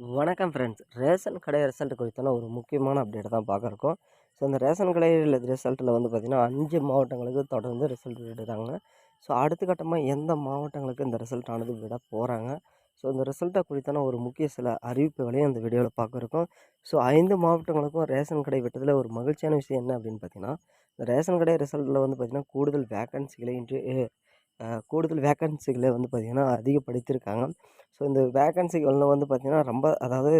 வணக்கம் friends ration கடை result குறித்தான ஒரு முக்கியமான அப்டேட் தான் பார்க்குறோம் ஸோ இந்த ரேஷன் கடை ரிசல்ட்டில் வந்து பார்த்திங்கன்னா அஞ்சு மாவட்டங்களுக்கு தொடர்ந்து ரிசல்ட் விடுறாங்க ஸோ அடுத்த கட்டமாக எந்த மாவட்டங்களுக்கு இந்த ரிசல்ட் ஆனது விட போகிறாங்க ஸோ இந்த ரிசல்ட்டை குறித்தான ஒரு முக்கிய சில அறிவிப்புகளையும் இந்த வீடியோவில் பார்க்குறோம் ஸோ ஐந்து மாவட்டங்களுக்கும் ரேஷன் கடை விட்டதில் ஒரு மகிழ்ச்சியான விஷயம் என்ன அப்படின்னு பார்த்தீங்கன்னா இந்த ரேஷன் கடை ரிசல்ட்டில் வந்து பார்த்திங்கன்னா கூடுதல் வேக்கன்சிகளை இன்று கூடுதல் வேக்கன்சிகளை வந்து பார்த்திங்கன்னா அதிகப்படுத்தியிருக்காங்க ஸோ இந்த வேக்கன்சிகள் வந்து பார்த்திங்கன்னா ரொம்ப அதாவது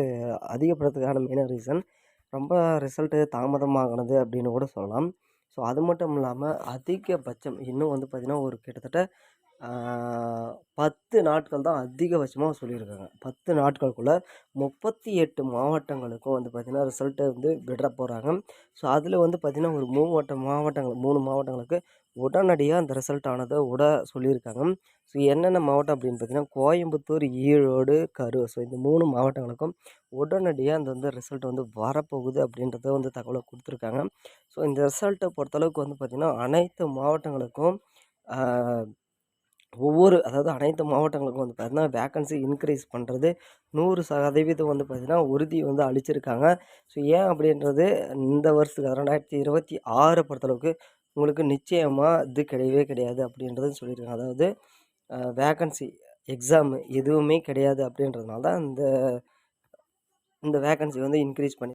அதிகப்படுறதுக்கான மெயினாக ரீசன் ரொம்ப ரிசல்ட்டு தாமதமாகினது அப்படின்னு கூட சொல்லலாம். ஸோ அது மட்டும் இல்லாமல் அதிகபட்சம் இன்னும் வந்து பார்த்திங்கன்னா ஒரு கிட்டத்தட்ட பத்து நாட்கள் தான் அதிகபட்சமாக சொல்லியிருக்காங்க. பத்து நாட்களுக்குள்ளே முப்பத்தி எட்டு மாவட்டங்களுக்கும் வந்து பார்த்திங்கன்னா ரிசல்ட்டை வந்து விட போகிறாங்க ஸோ அதில் வந்து பார்த்திங்கன்னா ஒரு மூவட்ட மாவட்டங்கள் மூணு மாவட்டங்களுக்கு உடனடியாக அந்த ரிசல்ட் ஆனதை விட சொல்லியிருக்காங்க. ஸோ என்னென்ன மாவட்டம் அப்படின்னு பார்த்தீங்கன்னா கோயம்புத்தூர் ஈரோடு கரூர். ஸோ இந்த மூணு மாவட்டங்களுக்கும் உடனடியாக அந்த வந்து ரிசல்ட் வந்து வரப்போகுது அப்படின்றத வந்து தகவலை கொடுத்துருக்காங்க. ஸோ இந்த ரிசல்ட்டை பொறுத்தளவுக்கு வந்து பார்த்திங்கன்னா அனைத்து மாவட்டங்களுக்கும் ஒவ்வொரு அதாவது அனைத்து மாவட்டங்களுக்கும் வந்து பார்த்திங்கன்னா வேக்கன்சி இன்க்ரீஸ் பண்ணுறது நூறு சதவீதம் வந்து பார்த்திங்கன்னா உறுதி வந்து அளிச்சிருக்காங்க. ஸோ ஏன் அப்படின்றது இந்த வருஷத்துக்கு ரெண்டாயிரத்தி இருபத்தி ஆறு பொறுத்தளவுக்கு உங்களுக்கு நிச்சயமாக இது கிடையவே கிடையாது அப்படின்றது சொல்லியிருக்காங்க. அதாவது வேக்கன்சி எக்ஸாம் எதுவுமே கிடையாது அப்படின்றதுனால தான் இந்த இந்த வேக்கன்சி வந்து இன்க்ரீஸ் பண்ணி